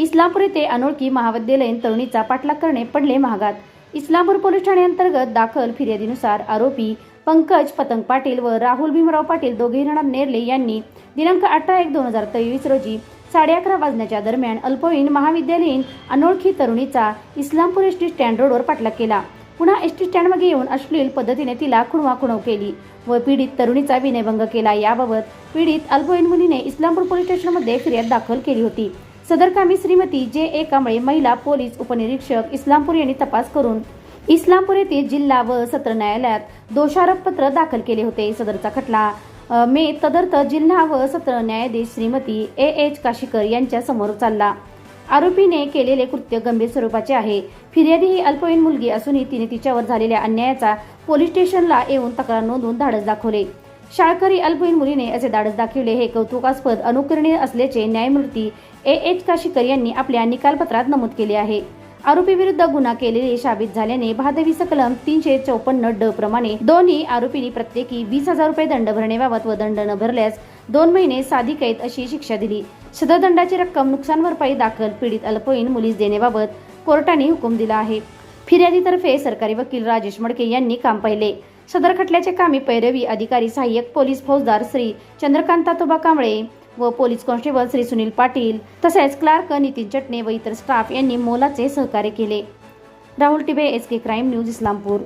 इस्लामपूर येथे अनोळखी महाविद्यालयीन तरुणीचा पाठलाग करणे पडले महागात. इस्लामपूर पोलीस ठाण्याअंतर्गत दाखल फिर्यादीनुसार आरोपी पंकज पतंग पाटील व राहुल भीमराव पाटील दोघे राणा नेरले यांनी दिनांक अठरा एक दोन हजार तेवीस रोजी साडे अकरा वाजण्याच्या दरम्यान अल्पवयीन महाविद्यालयीन अनोळखी तरुणीचा इस्लामपूर एस टी स्टँड रोडवर पाठलाग केला. पुन्हा एस टी स्टँडमध्ये येऊन अश्लील पद्धतीने तिला खुणवाखुणव केली व पीडित तरुणीचा विनयभंग केला. याबाबत पीडित अल्पवयीन मुलीने इस्लामपूर पोलीस स्टेशनमध्ये फिर्याद दाखल केली होती. सदर कामी श्रीमती जे ए कांबळे महिला पोलीस उपनिरीक्षक इस्लामपूर यांनी तपास करून इस्लामपूर येथील जिल्हा व सत्र न्यायालयात दोषारोपपत्र दाखल केले होते. सदरचा खटला मे तदर्थ जिल्हा व सत्र न्यायाधीश श्रीमती ए एच काशीकर यांच्या समोर चालला. आरोपीने केलेले कृत्य गंभीर स्वरूपाचे आहे. फिर्यादी ही अल्पवयीन मुलगी असूनही तिने तिच्यावर झालेल्या अन्यायाचा पोलीस स्टेशनला येऊन तक्रार नोंदवून धाडस दाखवले. शाळकरी अल्पवयीन मुलीने असे धाडस दाखविले. हे कौतुकास्पद अनुकरणीय असल्याचे न्यायमूर्ती ए. एच. काशीकर यांनी आपल्या निकालपत्रात नमूद केले आहे. आरोपी विरुद्ध गुन्हा केलेले साबित झाल्याने भादवी कलम तीनशे चौपन्न ड प्रमाणे दोन्ही आरोपींनी प्रत्येकी वीस हजार रुपये दंड भरण्याबाबत व दंड न भरल्यास दोन महिने साधी कैद अशी शिक्षा दिली. सदर दंडाची रक्कम नुकसान भरपाई दाखल पीडित अल्पवयीन मुलीस देण्याबाबत कोर्टाने हुकूम दिला आहे. फिर्यादीतर्फे सरकारी वकील राजेश मडके यांनी काम पाहिले. सदर खटल्याचे कामी पैरवी अधिकारी सहाय्यक पोलीस फौजदार श्री चंद्रकांत तुबा कांबळे व पोलीस कॉन्स्टेबल श्री सुनील पाटील तसेच क्लार्क नितीन चटणे व इतर स्टाफ यांनी मोलाचे सहकार्य केले. Rahul Tibe S K crime news Islampur.